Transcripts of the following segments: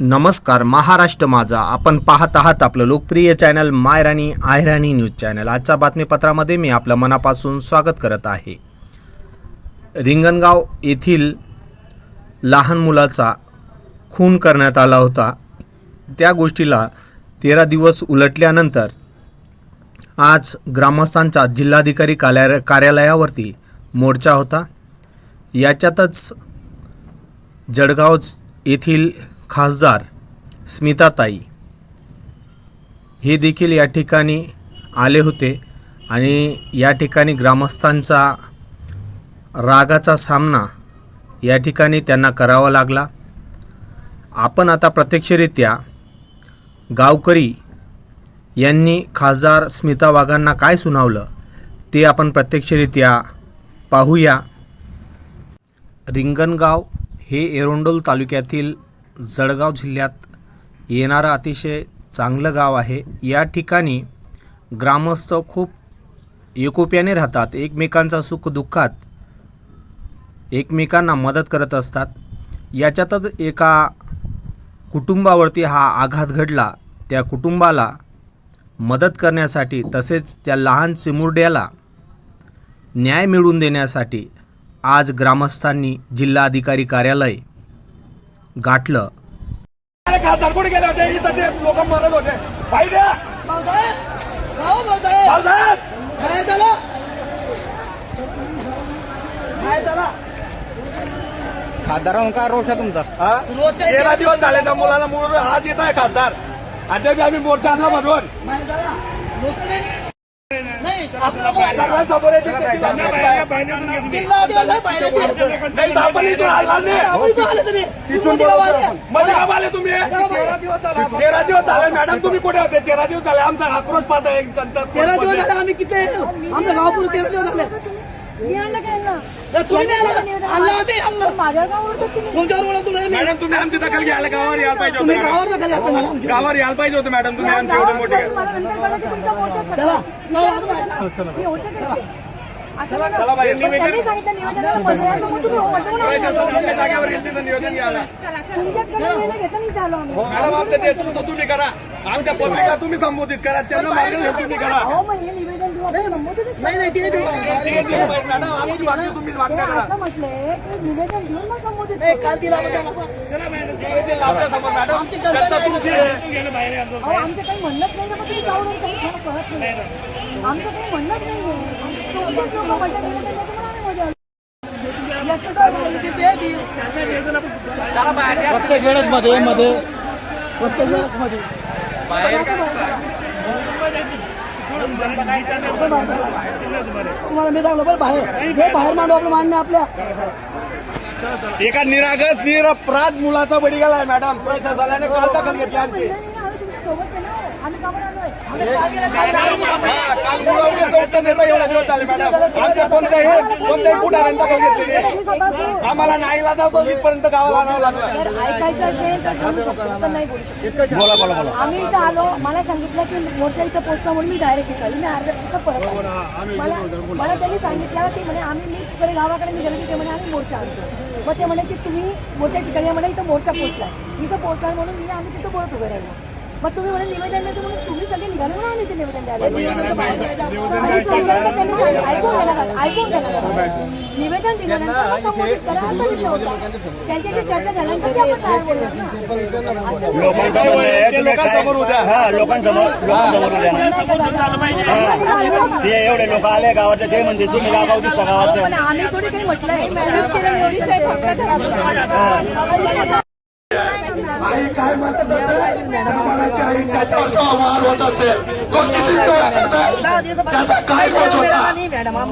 नमस्कार महाराष्ट्र माझा. आपण पाहत आहात आपलं लोकप्रिय चॅनल मायराणी आयराणी न्यूज चॅनल. आजच्या बातमीपत्रामध्ये मी आपलं मनापासून स्वागत करत आहे. रिंगणगाव येथील लहान मुलाचा खून करण्यात आला होता. त्या गोष्टीला तेरा दिवस उलटल्यानंतर आज ग्रामस्थांचा जिल्हाधिकारी कार्या कार्यालयावरती मोर्चा होता. याच्यातच जळगाव येथील खासदार स्मिताताई. हे देखील या ठिकाणी आले होते आणि या ठिकाणी ग्रामस्थांचा रागाचा सामना या ठिकाणी त्यांना करावा लागला. आपण आता प्रत्यक्षरित्या गावकरी यांनी खासदार स्मिता वाघांना काय सुनावलं ते आपण प्रत्यक्षरित्या पाहूया. रिंगणगाव हे एरोंडोल तालुक्यातील जळगाव जिल्ह्यात येणारं अतिशय चांगलं गाव आहे. या ठिकाणी ग्रामस्थ खूप एकोप्याने राहतात. एकमेकांचा सुखदुःखात एकमेकांना मदत करत असतात. याच्यातच एका कुटुंबावरती हा आघात घडला. त्या कुटुंबाला मदत करण्यासाठी तसेच त्या लहान चिमुरड्याला न्याय मिळवून देण्यासाठी आज ग्रामस्थांनी जिल्हाधिकारी कार्यालय गाठलं. खासदार कुठे गेले होते इथं ते लोक मरत होते काय रोष आहे तुमचा? हा? तेरा दिवस झाले त्या मुलाला मूळ आज येत आहे खासदार अद्याप आम्ही मोर्चा आणला म्हणून. येते ते तिला जिल्हा अधिकारी बाहेर नाही तर आपण इथून हलणार नाही आपण इथं आले. तरी तिथून मध्ये का आले तुम्ही तेरा दिवस झाले मॅडम तुम्ही कुठे होते तेरा दिवस झाले आमचा आक्रोश पाहता एक जनता तेरा दिवस झाले आम्ही किती आमचं गाव पुढे तेरा दिवस झाले. मी आणलं काय मॅडम तुम्ही आमची दखल घ्यायला गावावर यायला पाहिजे तुम्ही होतं गावावर मॅडम. गावावर यायला पाहिजे होतं मॅडम. तुम्ही आमचे एवढे मोठे. चला. चला बाई, जागेवर तिथं घ्यायला. मॅडम आमचं नेतृत्व तुम्ही करा. आमच्या पब्लिकला तुम्ही संबोधित करा. त्यांना मार्गदर्शन तुम्ही करा नाही नाही ते असं की निवेदन संबोधित. काल आमची जनता. अहो आमचं काही म्हणणंच नाही ना तुम्ही जाऊन काही मला कळत नाही. आमचं काही म्हणणंच. प्रत्येक वेळेस मध्ये मध्ये. प्रत्येक वेळेस मध्ये. तुम्हाला मी सांगलो बरं बाहेर. जे बाहेर मांडू आपलं मान्य आपल्या. एका निरागस निरपराध मुलाचा बळी गेलाय मॅडम. प्रशासनाने काल दखल घेतली आमची. केलं. हा, एवढा दिवस झाले मॅडम. आमच्या कोणत्याही कोणत्याही पुढाऱ्यांनी आम्हाला इथपर्यंत गावाला आणावं लागलं. जर ऐकायचं असेल तर बोलू शकतो पण नाही बोलू शकतो. बोला बोला बोला. आम्ही इथं आलो मला सांगितलं की मोर्चा इथं पोहोचला म्हणून मी डायरेक्ट इथं आली. मी अर्ध्या तिथं परत आले. मला मला त्यांनी सांगितलं की म्हणे आम्ही मी तिकडे गावाकडे निघाले की ते म्हणे आम्ही मोर्चा आणतो. मग ते म्हणे की तुम्ही मोर्चाची ठिकाणी म्हणे इथं मोर्चा पोहोचला इथं पोहोचला म्हणून मी आम्ही तिथं बोलत उभे राहिलो. मग तुम्ही म्हणे निवेदन देतो म्हणून तुम्ही सगळे निघाले म्हणून आम्ही ते निवेदन द्यायला ऐकून ऐकून. निवेदन दिल्यानंतर मग संबोधित करा असा विषय होता. त्यांच्याशी चर्चा झाल्यानंतर ते आपण बाहेर बोलणार ना असं लोकांसमोर लोकांसमोर उद्या. हा लोकांसमोर लोकांसमोर उद्या. ना. ते एवढे लोक आले गावाचे ते म्हणजे तुम्ही गाव दिसता गावाचं आम्ही थोडी काही केलं एवढी फक्त आई काय म्हणत असेल? मुलाची आई त्याच्यावर जो आवाज होत असेल. तो किती प्रयत्न आहे? त्याचा काय दोष होता?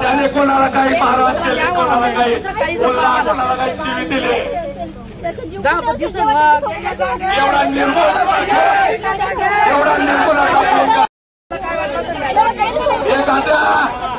त्याने कोणाला काही महाराज केले कोणाला काही बोलला कोणाला काही शिवी दिले? एवढा निर्मळ एवढा निर्मळ असा एखाद्या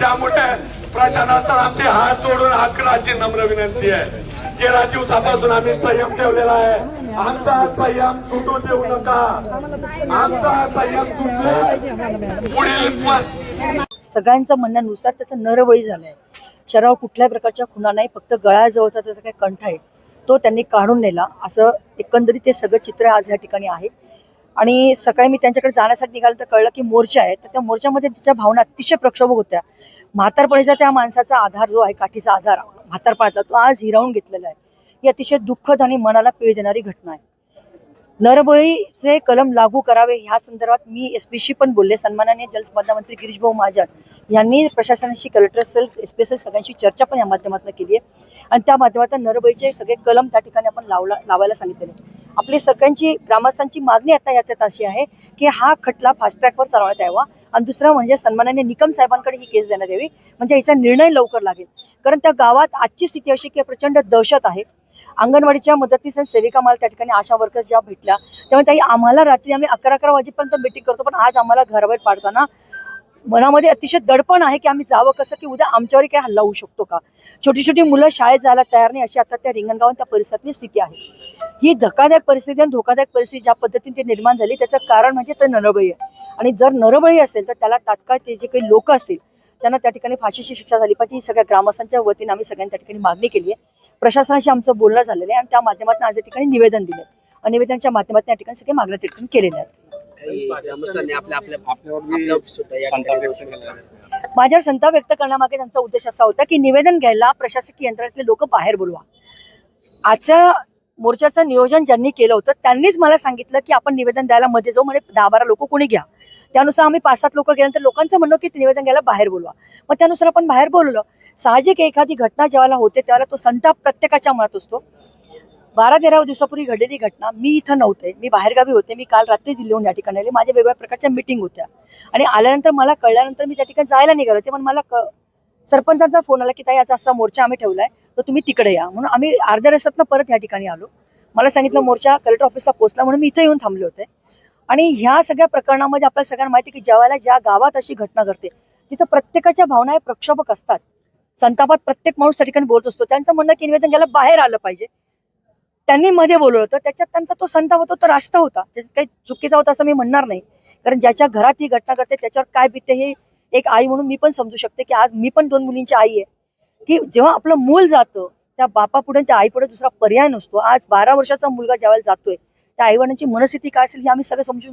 त्यामुळे प्रशासनाचा आमचे हात जोडून हाकण्याची नम्र विनंती आहे. तेरा दिवसापासून आम्ही संयम ठेवलेला आहे. आमचा संयम सुटू देऊ नका. आमचा संयम पुढील सगळ्यांचं म्हणण्यानुसार त्याचा नरबळी झालाय. शरीरावर कुठल्याही प्रकारच्या खुणा नाही फक्त गळ्याजवळचा त्याचा काही कंठ आहे. तो त्यांनी काढून नेला. असं एकंदरीत ते सगळं चित्र आज या ठिकाणी आहे. आणि सकाळी मी त्यांच्याकडे जाण्यासाठी निघालं तर कळलं की मोर्चा आहे. तर त्या मोर्चामध्ये तिच्या भावना अतिशय प्रक्षोभक होत्या. म्हातारपणीचा त्या माणसाचा आधार जो आहे काठीचा आधार म्हातारपणाचा तो आज हिरावून घेतलेला आहे. ही अतिशय दुःखद आणि मनाला पीळ देणारी घटना आहे. नरबळीचे कलम लागू करावे ह्या संदर्भात मी एसपीशी पण बोलले. सन्माननीय जलसंपदा मंत्री गिरीश भाऊ महाजन यांनी प्रशासनाशी कलेक्टर सेल एस पी एस एल सगळ्यांशी चर्चा पण या माध्यमातून केली आहे. आणि त्या माध्यमातून नरबळीचे सगळे कलम त्या ठिकाणी आपण लावला लावायला सांगितलेले. आपली सगळ्यांची ग्रामस्थांची मागणी आता याच्यात अशी आहे की हा खटला फास्ट ट्रॅकवर चालवण्यात यावा. आणि दुसरं म्हणजे सन्मानाने निकम साहेबांकडे ही केस देण्यात यावी. म्हणजे याचा निर्णय लवकर लागेल. कारण त्या गावात आजची स्थिती अशी की प्रचंड दहशत आहे. अंगणवाडीच्या मदतीस आणि सेविका मला त्या ठिकाणी आशा वर्कर्स ज्या भेटल्या त्यामुळे ताई आम्हाला रात्री आम्ही अकरा अकरा वाजेपर्यंत मीटिंग करतो पण आज आम्हाला घराबाहेर पाडताना मनामध्ये अतिशय दडपण आहे की आम्ही जावं कसं की उद्या आमच्यावर काही हल्ला होऊ शकतो का? छोटी छोटी मुलं शाळेत जायला तयार नाही अशी आता त्या रिंगणगाव त्या परिसरातली स्थिती आहे. ही धक्कादायक परिस्थिती आणि धोकादायक परिस्थिती ज्या पद्धतीने ती निर्माण झाली त्याचं कारण म्हणजे ते नरबळी आहे. आणि जर नरबळी असेल तर त्याला तात्काळ ते जे काही लोक असतील त्यांना त्या ठिकाणी फाशीची शिक्षा झाली पाहिजे. ही सगळ्या ग्रामस्थांच्या वतीने आम्ही सगळ्यांनी त्या ठिकाणी मागणी केली आहे. प्रशासनाशी आमचं बोलणं झालेलं आहे आणि त्या माध्यमातून आज या ठिकाणी निवेदन दिलं आणि निवेदनाच्या माध्यमातून या ठिकाणी सगळे मागण्या त्या ठिकाणी केलेल्या आहेत. काही ग्रामस्थांनी आपल्या आपल्या आपल्यावर सुद्धा या ठिकाणी व्यक्त केला. माझ्यावर संताप व्यक्त करण्यामागे त्यांचा उद्देश असा होता की निवेदन घ्यायला प्रशासकीय यंत्रणेतले लोक बाहेर बोलवा. आजच्या मोर्चाचं नियोजन ज्यांनी केलं होतं त्यांनीच मला सांगितलं की आपण निवेदन द्यायला मध्ये जाऊ म्हणजे दहा बारा लोक कोणी घ्या. त्यानुसार आम्ही पाच सात लोक गेल्यानंतर लोकांचं म्हणणं की निवेदन घ्यायला बाहेर बोलवा. मग त्यानुसार आपण बाहेर बोललो. साहजिक एखादी घटना जेव्हा होते त्यावेळेला तो संताप प्रत्येकाच्या मनात असतो. बारा तेरा दिवसापूर्वी घडलेली घटना मी इथं नव्हते. मी बाहेरगावी होते. मी काल रात्री दिल्लीहून या ठिकाणी आले. माझ्या वेगवेगळ्या प्रकारच्या मिटिंग होत्या. आणि आल्यानंतर मला कळल्यानंतर मी त्या ठिकाणी जायला निघालो होते. पण मला सरपंचांचा फोन आला की ताई याचा असा मोर्चा आम्ही ठेवलाय. तर तुम्ही तिकडे या. म्हणून आम्ही अर्ध्या रस्त्यातनं परत या ठिकाणी आलो. मला सांगितलं मोर्चा कलेक्टर ऑफिसला पोहोचला. म्हणून मी इथं येऊन थांबले होते. आणि ह्या सगळ्या प्रकरणामध्ये आपल्या सगळ्यांना माहिती की ज्यावेळेला ज्या गावात अशी घटना घडते तिथं प्रत्येकाच्या भावना हे प्रक्षोभक असतात. संतापात प्रत्येक माणूस त्या ठिकाणी बोलत असतो. त्यांचं म्हणणं की निवेदन घ्यायला बाहेर आलं पाहिजे. त्यांनी मध्ये बोलवलं होतं. त्याच्यात त्यांचा तो संताप होता तो रास्त होता. त्याच्यात काही चुकीचा होता असं मी म्हणणार नाही. कारण ज्याच्या घरात ही घटना घडते त्याच्यावर काय बिते हे एक आई म्हणून मी पण समजू शकते की आज मी पण दोन मुलींची आई आहे. की जेव्हा आपलं मूल जातं त्या बापापुढे त्या आईपुढे दुसरा पर्याय नसतो. आज बारा वर्षाचा मुलगा ज्यावेळेला जातोय त्या आईवडिलांची मनस्थिती काय असेल हे आम्ही सगळं समजून